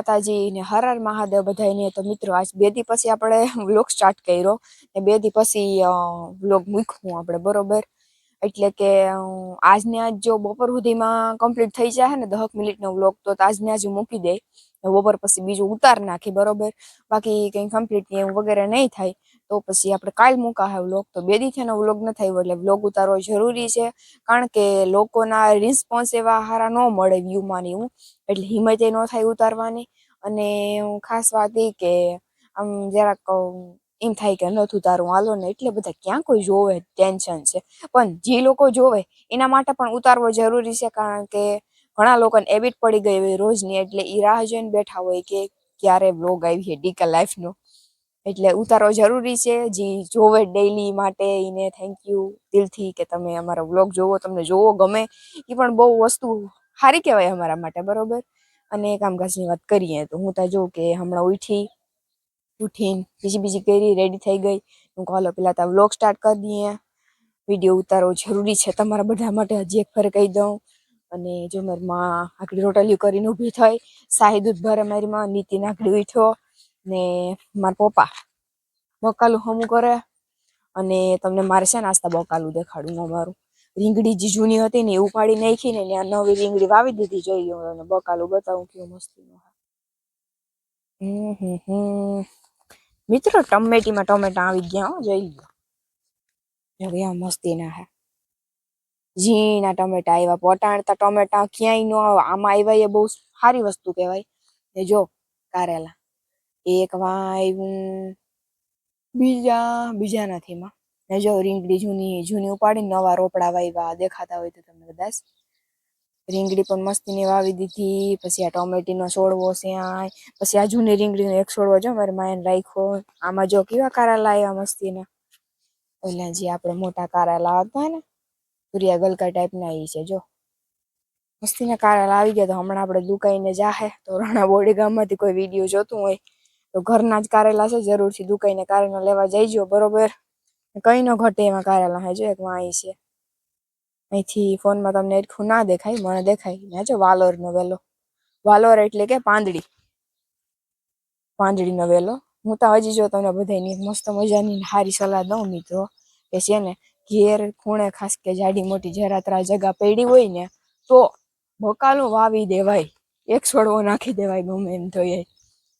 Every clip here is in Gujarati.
માતાજી ને હર હર મહાદેવ બધાને તો મિત્રો, આજ બે દી પછી આપણે વ્લોગ સ્ટાર્ટ કર્યો ને બે દી પછી વ્લોગ મૂક્યું આપણે, બરોબર? એટલે કે આજને આજ જો બપોર સુધીમાં કમ્પ્લીટ થઈ જાય ને દહક મિનિટનો વ્લોગ, તો આજને આજ મૂકી દે બપોર પછી બીજું ઉતાર નાખી, બરોબર? બાકી કંઈ કમ્પ્લીટ ને એવું વગેરે નહીં થાય. તો પછી આપણે કાલ મૂકા હે વ્લોગ. તો બે દી થયાનો વ્લોગ ન થયો એટલે વ્લોગ ઉતારવો જરૂરી છે. કારણ કે લોકોના રિસ્પોન્સ એવા સારા ન મળે વ્યૂમાં ને એવું એટલે હિંમત ન થાય ઉતારવાની. અને ખાસ વાત એ કે આમ જરાક એમ થાય કે નથી ઉતારવું. હાલો ને, એટલે બધા ક્યાં કોઈ જોવે ટેન્શન છે. પણ જે લોકો જોવે એના માટે પણ ઉતારવો જરૂરી છે. કારણ કે ઘણા લોકોને એબિટ પડી ગઈ હોય રોજની. એટલે એ રાહ જોઈને બેઠા હોય કે ક્યારે વ્લોગ આવી છે ડીકા લાઈફનો એટલે ઉતારવો જરૂરી છે. જે, જોવે ડેઈલી માટે એને થેન્ક યુ દિલથી કે તમે અમારો વ્લોગ જોવો, તમને જોવો ગમે એ પણ બહુ વસ્તુ સારી કહેવાય અમારા માટે, બરોબર? અને કામકાજની વાત કરીએ તો હું ત્યાં જોઉં કે હમણાં ઉઠી, ઉઠીને બીજી બીજી કરી રેડી થઈ ગઈ. હું કહો પેલા ત્યાં વ્લોગ સ્ટાર્ટ કરી દઈએ. વીડિયો ઉતારવો જરૂરી છે તમારા બધા માટે, હજી એક ફેર કહી દઉં. અને જો મારી માં આકડી રોટલીઓ કરીને ઊભી થઈ, શાહી દૂધ ભરે મારી માં, નીતિન આકડી ઉઠ્યો. ને મારા પપ્પા બકાલું હમું કરે અને તમને મારે છે નાસ્તા બકાલું દેખાડું અમારું. રીંગડી જે જૂની હતી ને એ ઉપાડી નાખી ને નવી રીંગડી વાવી દીધી. જોઈ ગયું અને બકાલું બતાવું કેવું હમ મિત્રો, ટમેટીમાં ટમેટા આવી ગયા જઈ જોઈ લો જો કેવા મસ્તીના હે. ઝીણા ટમેટા આવ્યા, પોટાણતા ટમેટા ક્યાંય ન આવે આમાં આવ્યા એ બહુ સારી વસ્તુ કહેવાય. ને જો, કારેલા. એક વાવ્યું બીજા બીજા નથી માં ને જો રીંગડી જૂની જૂની ઉપાડી, નવા રોપડા વાવ્યા, દેખાતા હોય તો તમને કદાચ રીંગડી પણ મસ્તીની વાવી દીધી, પછી આ ટોમેટીનો છોડવો સ્યાય પછી આ જૂની રીંગડીનો એક છોડવો જો મારે માયન રાખ્યો આમાં જો કેવા કારેલા આવ્યા મસ્તીના ઓલા જે આપણે મોટા કારેલા હતા ને, સૂર્યા ગલકા ટાઈપના એ છે, જો. મસ્તીના કારેલા આવી ગયા તો હમણાં આપણે દુકાઈને જાહે, તો રાણા બોડી ગામમાંથી કોઈ વીડિયો જોતું હોય. તો ઘરના જ કારેલા છે, જરૂરથી દુકાઈને કારેલા લેવા જઈજો બરોબર? કઈ ન ઘટે એમાં કારેલા, હે એક વાંઈ છે. અહીંથી ફોનમાં તમને એટલું ના દેખાય, મને દેખાય ને જો વાલોરનો વેલો. વાલોર એટલે કે પાંદડી. પાંદડીનો વેલો. હું તો હજી જો તમને બધાની મસ્ત મજાની સારી સલાહ દઉં, મિત્રો, કે છે ને, ઘેર ખૂણે ખાસ કે જાડી મોટી જરાતરા જગા પડી હોય ને, તો બકાલું વાવી દેવાય. એક છોડવો નાખી દેવાય ગમે એમ જોઈએ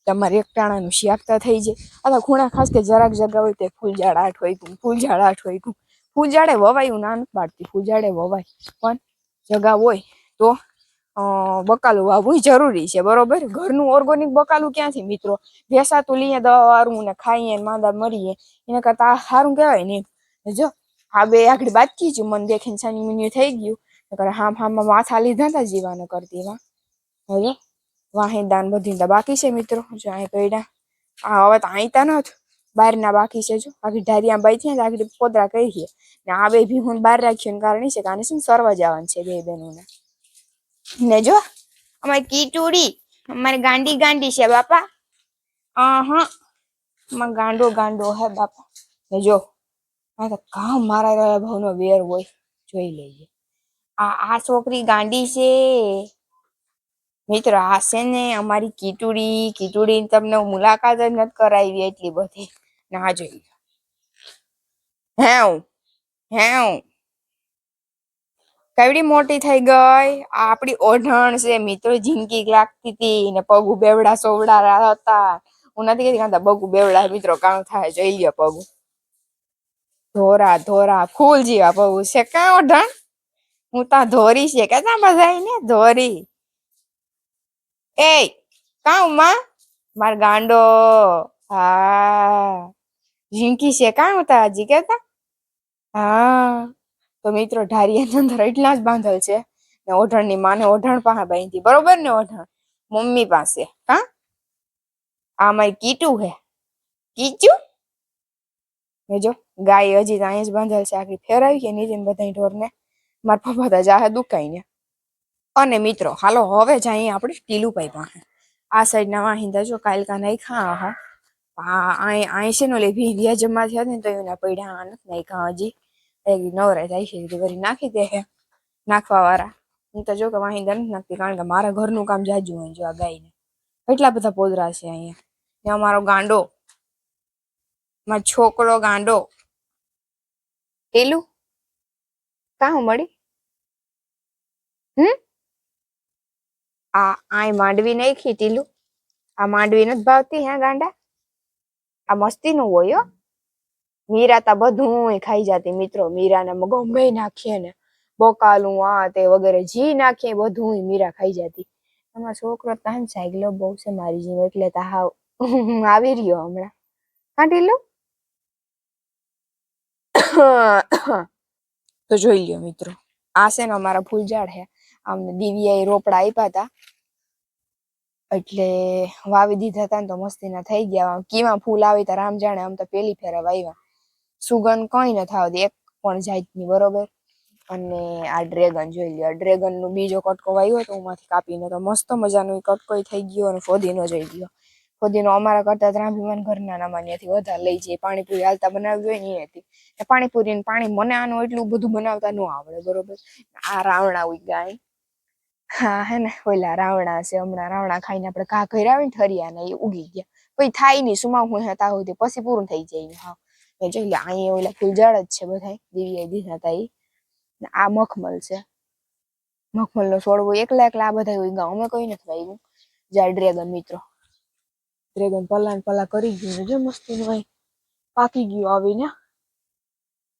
તમારે એક ટાણાનું શાકતા થઈ જાય. અથવા ખૂણા ખાસ કે જરાક જગા હોય તે ફૂલઝાડ આઠ હોય ફૂલઝાડ આઠ હોય ફૂલઝાડે વવાય હું ના પાડતી, ફૂલઝાડે વવાય. પણ જગા હોય તો બકાલું વાવવું જરૂરી છે, બરોબર? ઘરનું ઓર્ગોનિક બકાલું ક્યાંથી મિત્રો? ભેસાતું લઈએ, દવા વાળું ને ખાઈએ માંદા મરીએ. એના કરતા આ સારું કહેવાય ને જો હા બે આખડી બાકી છે, મને દેખીને સાની મુન્યું થઈ ગયું. નકર હામ હામમાં માથા લીધા હતા જીવાને કરતી માં હવે વાહિંદા દાન બધી બાકી છે મિત્રો. જો અહીં પડ્યા આ હવે તો અહીં તા નથી બહારના બાકી છે જો. આખી ઢારિયા બાઈ છે આખી પોદરા કરી છે. ને આ બે ભીહું બહાર રાખ્યું ને કારણ છે કે શું સરવા જવાનું છે બે બહેનોને. ને જો, અમારી કીચુડી, અમારી ગાંડી ગાંડી છે બાપા. અહં માં ગાંડો ગાંડો હે બાપા. ને જો, આ તો કામ મારા ભાવનો વેર હોય. જોઈ લઈએ આ આ છોકરી ગાંડી છે. મિત્રો આ છે ને અમારી કીટુડી કીટુડી તમને મુલાકાત જ નથી કરાવી એટલી બધી. ના જોઈ હેવ હેવ કેવડી મોટી થઈ ગઈ? આ ઓઢણ છે, મિત્રો જિંદગી લાગતી હતી ને પગુ બેવડા સોવડા હતા. હું નથી કહેતી કાંતા પગુ બેવડા, મિત્રો કામ થાય, જોઈ લ્યો પગુ. ધોરા ધોરા, ફૂલ જેવા પગુ છે. કાં ઓઢણ? હું તા ધોરી છે કે ત્યાં બધા ને ધોરી. એ કા ઉમા? માર ગાંડો. હા. ઝીંકી છે કા હતા હજી કેતા? હા. તો મિત્રો ઢારિયાની અંદર એટલા જ બાંધલ છે. ને ઓઢણની માને ઓઢણ પાસે બાંધી. બરોબર ને ઓઢણ? મમ્મી પાસે. હા? આ મારી કીટું હે. કીચું? ને જો, ગાય હજી તો અહીંયા જ બાંધેલ છે. આખી ફેરાવી કે નીચે બધા ઢોરને. મારા પપ્પા તો જાહે દુકાઈને અને મિત્રો, હાલો, હવે જઈએ આપણે ટીલુભાઈ પાસે. આ સાઈડના વાહિંદા જો કાલકા નાખ્યા હા આ અહીં અહીં છે ને લે ભીંડિયા જમા થયા ને તો એના પૈડા નથી નાખ્યા હજી. એક નવરે થાય છે એટલે નાખી દે નાખવા વાળા હું તો જો કે વાહિંદા નથી નાખતી, કારણ કે મારા ઘરનું કામ જાજુ હોય જો આ ગાયને. એટલા બધા પોદરા છે અહીંયા. ને અમારો ગાંડો, મારો છોકરો ગાંડો. ટેલું કાં મળી હમ? આ આય માંડવી નાખી ટીલું. આ માંડવી નથી ભાવતી હે ગાંડા. આ મસ્તી નું હોય હો. મીરા તા બધું ખાઈ જતી મિત્રો. મીરાને ગમે નાખીએ ને. બોકાલું, આ તે વગેરે જી નાખીએ બધું મીરા ખાઈ જતી. એમાં છોકરો તાન સાયકલો બહુ છે મારી જીવ, એટલે તા હાવ આવી રહ્યો હમણાં. કાઢી લો તો જોઈ લ્યો મિત્રો. આ છે ને અમારા ફૂલ ઝાડ અમને દિવ્યાએ રોપડા આપ્યા હતા એટલે વાવી દીધા હતા તો મસ્તીના થઈ ગયા. કેવા ફૂલ આવી તા રામ જાણે આમ તો પેલી ફેરા વાવ્યા સુગંધ કઈ ન આવતી એક પણ જાતની, બરોબર? અને આ ડ્રેગન જોઈ લ્યો. ડ્રેગનનું બીજો કટકો વાવ્યો તો ઉમાંથી કાપીને તો મસ્ત મજાનો એ કટકો થઈ ગયો અને ફોદીનો જોઈ ગયો. ફોદીનો અમારા કરતા ત્રાંભીમાન ઘરના નામાન્યાથી વધારે લઈ જાય પાણીપુરી હાલતા બનાવી હોય ને એથી પાણીપુરી પાણી મને આનું એટલું બધું બનાવતા ન આવડે, બરોબર? આ રાવણા ઉગ્યા હા, હે ને? ઓલા રાવણા છે, હમણાં રાવણા ખાઈને આપણે ઘા ઘર ને, ઠરિયા ને, એ ઉગી ગયા. પછી થાય નહીં સુમાવ હું? હતા સુધી પછી પૂરું થઈ જાય હા. એ જોઈ લે અહીંયા ઓલા ફૂલઝાડ જ છે બધા દિવ્યાએ દીધા હતા એ આ મખમલ છે. મખમલ નો છોડવો એકલા એકલા આ બધા ઉગ્યા અમે કઈ નથી વાવ્યું જાય ડ્રેગન મિત્રો. ડ્રેગન પલ્લા ને પલ્લા કરી ગયું જો મસ્તી નું પાકી ગયું આવીને.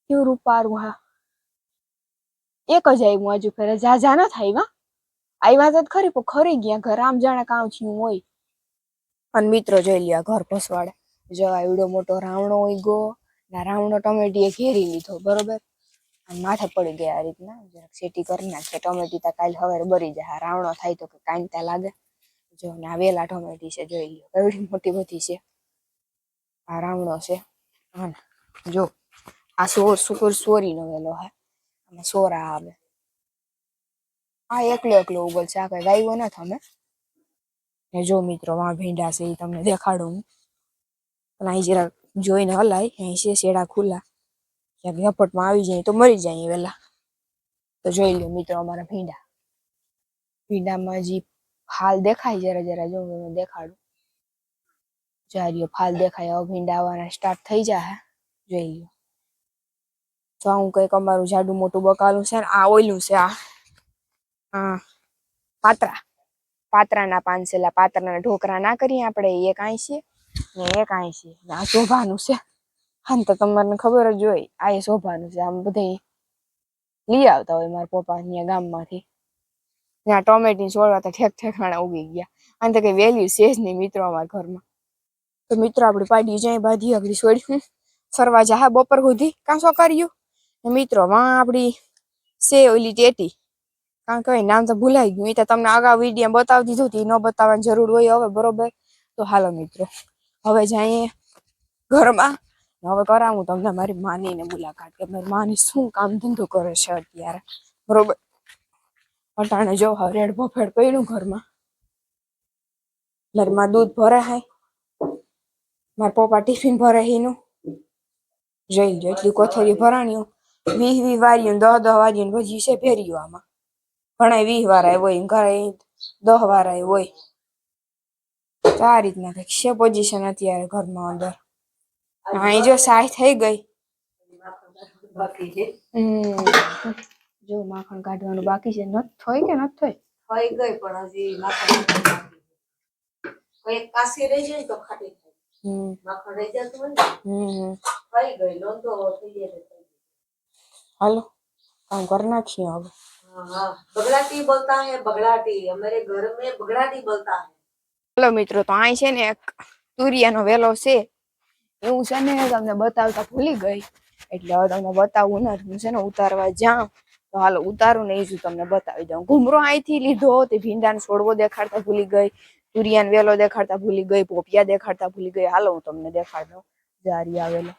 કેવું રૂપારું હા. એક જ આવ્યું હજુ ફેરે જા જા, ન થાય આવ્યા જ ખરી, પણ ખરી ગયા ઘર. આમ જાણે છું હોય. અને મિત્રો જોઈ લ્યા, ઘર પસવાડે. જો એવડો મોટો રાવણો હોય ગો ના રાવણો ટમેટીએ ઘેરી લીધો, બરોબર? અને માથે પડી ગયા આ રીતના. જરાક સેટી કરી નાખે, ટમેટી તા કાલ હવે બરી જાય. રાવણો થાય તો કે કાંતા લાગે. જો, ને આ વેલા ટમેટી છે, જોઈ લ્યો. એવડી મોટી બધી છે. આ રાવણો છે. હા જો, આ સોર સુકર સોરીનો વેલો હા. સોરા આવે. આ એકલો એકલો ઉગલ છે આ કઈ વાયવો ન થમે. ને જો મિત્રો માં ભીંડા છે એ તમને દેખાડું હું. પણ અહીં જરા જોઈને હલાય, અહીં છે શેડા ખુલ્લા. ક્યાંક ઝપટમાં આવી જાય તો મરી જાય વેલા. તો જોઈ લો મિત્રો, અમારા ભીંડા. ભીંડામાં જે ફાલ દેખાય જરા જરા, જો હું દેખાડું. જારીઓ ફાલ દેખાય. હવે ભીંડા આવવાના સ્ટાર્ટ થઈ જાય જોઈ લો તો હું કંઈક અમારું જાડું મોટું બકાલું છે આ ઓયલું છે આ. હા પાત્રા. પાત્રાના પાનસેલા પાત્રાના ઢોકરા ના કરીએ આપણે એક આઈ છે ને એક આઈ છે આ શોભાનું છે. હા તો તમને ખબર જ હોય, આ એ શોભાનું છે. આમ બધે લઈ આવતા હોય મારા પપ્પા અહીંયા ગામમાંથી. ત્યાં ટોમેટી છોડવા તો ઠેક ઠેકાણા ઉગી ગયા. અને તો કઈ વેલ્યુ છે જ નહીં મિત્રો અમારા ઘરમાં. તો મિત્રો આપણે પાડી જાય બાધી, આગળ છોડ્યું. ફરવા જા બપોર સુધી. કાં શું કર્યું મિત્રો માં આપણી છે ઓલી ટેટી. કારણ કે નામ તો ભૂલાઈ ગયું. એ તો તમને અગાઉ વીડિયો બતાવી દીધું હતું. ન બતાવવાની જરૂર હોય હવે, બરોબર? તો હાલો મિત્રો, હવે જઈએ ઘરમાં. હવે કરાવું તમને મારી માની ને મુલાકાત કે મારી માની શું કામ ધંધો કરે છે અત્યારે, બરોબર? અટાણે જો હવે રેડ બફેડ પડ્યું ઘરમાં. મારી માં દૂધ ભરે હાય મારા પપ્પા ટિફિન ભરે હીનું જઈ જો એટલી કોથળી ભરાણીઓ. વીસ વીસ વાર્યું દહ દહ વાર્યું ભજી છે ફેર્યું આમાં. ઘણા વીસ વાળા હોય ઘરે દહ આવ્યો હોય. તો આ રીતના કંઈક છે પોઝિશન અત્યારે ઘરમાં અંદર. અહીં જો સાય થઈ ગઈ. બાકી છે હમ. જો માખણ કાઢવાનું બાકી છે. નથ થઈ કે નથ થઈ? થઈ ગઈ પણ હજી માખણ નથી બાકી કોઈ કાસી રહી જાય તો ખાટી થાય. માખણ રહી જતું હોય થઈ ગઈ લોંધો તો થઈ ગઈ. હાલો કામ કરી નાખીએ હવે. એવું છે ને બતાવતા ભૂલી ગઈ. એટલે હવે તમને બતાવું છે ને, ઉતારવા જાઉં. તો હાલો, ઉતારું ને એ તમને બતાવી દઉં. ઘૂમરો અહીંથી લીધો, તે ભીંડાને છોડવો દેખાડતા ભૂલી ગઈ. તુરિયાન વેલો દેખાડતા ભૂલી ગઈ, પોપિયા દેખાડતા ભૂલી ગઈ. હાલો, હું તમને દેખાડ. દઉં જારી આવેલો.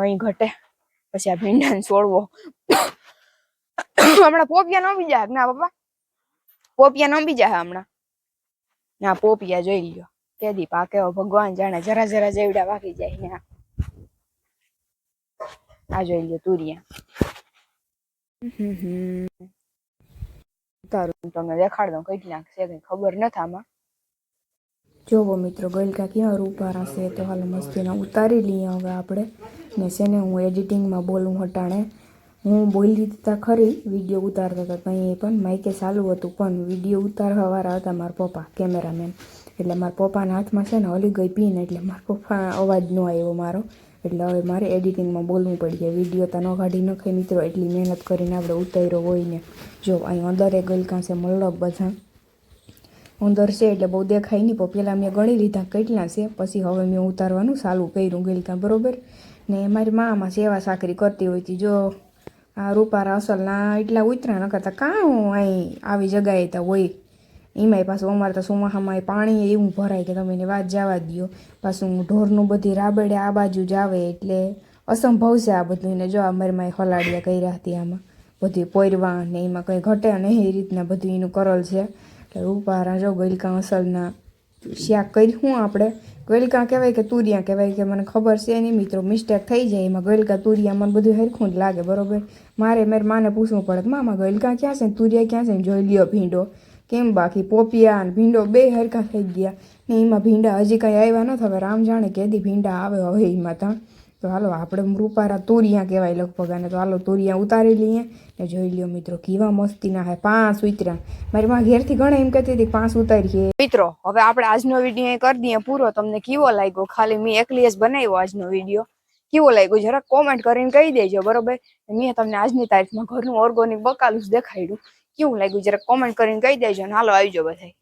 અહીં ઘટે. પછી આ ભીંડાને છોડવો. હમણાં પોપિયા ન બીજા ના, પપ્પા? પોપિયા ન બીજા હમણાં. ના, પોપિયા જોઈ લ્યો. કેદી પાકે ભગવાન જાણે જરા જરા જેવડા વાગી જાય ને આ. જોઈ લ્યો, તુરિયા. તારું તમને દેખાડ દઉં કઈ નાખ છે, કઈ ખબર નથી આમાં. જોવો મિત્રો, ગલકા ક્યાં રૂપારા છે તો હાલ મસ્તીને ઉતારી લઈએ હવે આપણે. ને છે ને હું એડિટિંગમાં બોલું હટાણે. હું બોલી તા ખરી, વીડિયો ઉતારતા હતા કંઈ પણ માઇકે ચાલુ હતું, પણ વીડિયો ઉતારવાવાળા હતા મારા પપ્પા, કેમેરામેન. એટલે મારા પપ્પાના હાથમાં છે ને હલી ગઈ પીન, એટલે મારા પપ્પા અવાજ ન આવ્યો મારો. એટલે હવે મારે એડિટિંગમાં બોલવું પડી વીડિયો તો ન કાઢી નખાય મિત્રો, એટલી મહેનત કરીને આપણે ઉતાર્યો હોય ને. જો, અહીં અંદરે ગલકા છે મલ્લક બધા. ઉંદર છે, એટલે બહુ દેખાય નહીં, પણ પહેલાં મેં ગણી લીધા કેટલા છે, પછી હવે મેં ઉતારવાનું ચાલુ કર્યું ગલકા, બરોબર? ને મારી મામાં સેવા સાકરી કરતી હોય હતી જો આ રૂપારા અસલના એટલા ઉતરાણ કરતા. કાં અહીં આવી જગાએ તો હોય. એમાંય પાછું અમારે તો ચોમાસામાં પાણી એવું ભરાય કે તમે એને વાત જવા દો પાછું ઢોરનું બધી રાબડે આ બાજુ જ આવે એટલે અસંભવ છે આ બધું. એને જો અમારી માય હલાડિયા કર્યા હતી આમાં. બધું પોરવા ને એમાં કંઈ ઘટે નહીં એ રીતના બધું એનું કરલ છે. એટલે રૂપારા જો ગલકા અસલના શાક કર્યું આપણે. ગલકા કહેવાય કે તુરિયા કહેવાય કે મને ખબર છે નહીં મિત્રો મિસ્ટેક થઈ જાય એમાં. ગલકા તુરિયા મને બધું હરખું જ લાગે, બરોબર? મારે મારે માને પૂછવું પડે કે મામા ગલકા ક્યાં છે ને? તુરિયા ક્યાં છે ને? જોઈ લ્યો ભીંડો. કેમ બાકી? પોપિયા અને ભીંડો બે હરખા થઈ ગયા. ને એમાં ભીંડા હજી કાંઈ આવ્યા નથી હવે રામ જાણે કેદી ભીંડા આવે હવે એમાં ત્યાં તો હાલો, આપણે રૂપારા તુરિયા કહેવાય લગભગ અને તો હાલો, તુરિયા ઉતારી લઈએ ને જોઈ લ્યો મિત્રો કેવા મસ્તીના હે, પાંચ ઉતર્યા. મારી માં ઘેરથી ઘણા એમ કહેતી હતી પાંચ ઉતારીએ મિત્રો, હવે આપણે આજનો વીડિયો કરી દઈએ પૂરો. તમને કેવો લાગ્યો? ખાલી મેં એકલી જ બનાવ્યો આજનો વીડિયો. કેવો લાગ્યો? જરાક કોમેન્ટ કરીને કહી દેજો, બરોબર? મેં તમને આજની તારીખમાં ઘરનું ઓર્ગોનિક બકાલું દેખાડ્યું. કેવું લાગ્યું? જરાક કોમેન્ટ કરીને કહી દેજો ને. હાલો, આવજો બધાય.